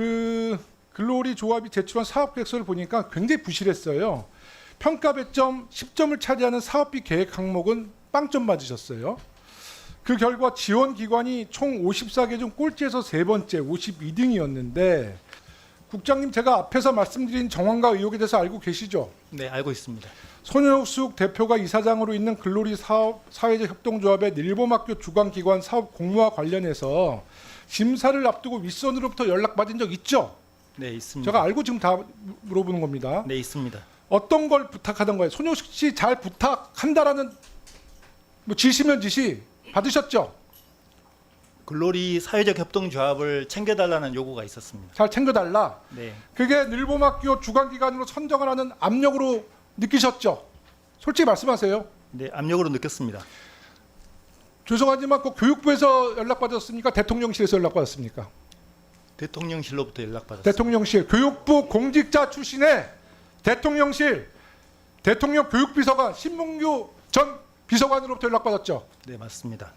그 글로리 조합이 제출한 사업 계획서를 보니까 굉장히 부실했어요. 평가 배점 10점을 차지하는 사업비 계획 항목은 빵점 맞으셨어요. 그 결과 지원 기관이 총 54개 중 꼴찌에서 세 번째 52등이었는데 국장님 제가 앞에서 말씀드린 정황과 의혹에 대해서 알고 계시죠? 네, 알고 있습니다. 손현숙 대표가 이사장으로 있는 글로리 사업 사회적 협동조합의 일본학교 주관기관 사업 공모와 관련해서 심사를 앞두고 윗선으로부터 연락받은 적 있죠? 네, 있습니다. 제가 알고 지금 다 물어보는 겁니다. 네, 있습니다. 어떤 걸 부탁하던 거예요? 손효식 씨 잘 부탁한다라는 뭐 지시면 지시 받으셨죠? 글로리 사회적 협동조합을 챙겨달라는 요구가 있었습니다. 잘 챙겨달라. 네, 그게 늘봄학교 주관기관으로 선정을 하는 압력으로 느끼셨죠? 솔직히 말씀하세요. 네, 압력으로 느꼈습니다. 죄송하지만 그 교육부에서 연락받았습니까? 대통령실에서 연락받았습니까? 대통령실로부터 연락받았습니다. 대통령실 교육부 공직자 출신의 대통령실 대통령 교육비서관 신문규 전 비서관으로부터 연락받았죠. 네, 맞습니다.